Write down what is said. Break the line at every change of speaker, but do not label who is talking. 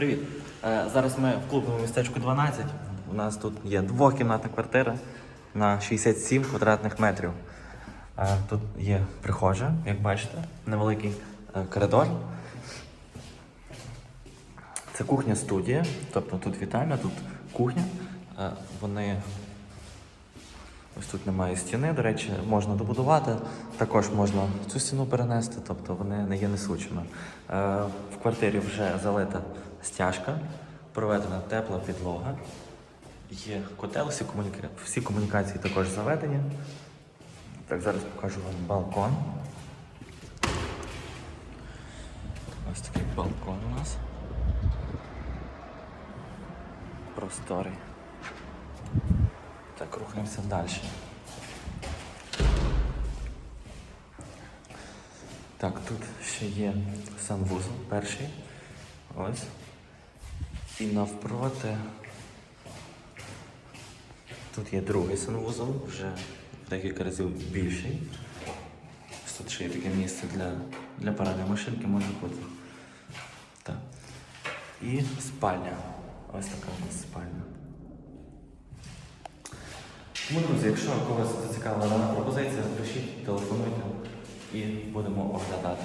Привіт. Е, Зараз ми в клубному містечку 12. У нас тут є двокімнатна квартира на 67 квадратних метрів. Е, Тут є прихожа, як бачите, невеликий е, коридор. Це кухня-студія, тобто тут вітальня, тут кухня. Вони Ось тут немає стіни, до речі, можна добудувати. Також можна цю стіну перенести, тобто вони не є несучими. Е, в квартирі вже залита стяжка, проведена тепла підлога. Є котел, всі, комуніка... всі комунікації також заведені. Так, зараз покажу вам балкон. Ось такий балкон у нас. Просторий. Так, рухаємося далі. Так, тут ще є санвузол перший. Ось. І навпроти. Тут є другий санвузол, вже в декілька разів більший. Тут ще є таке місце для, для парадної машинки може бути. Так. І спальня. Ось така у нас спальня. Тому, друзі, якщо когось зацікавила дана пропозиція, пишіть, телефонуйте і будемо оглядати.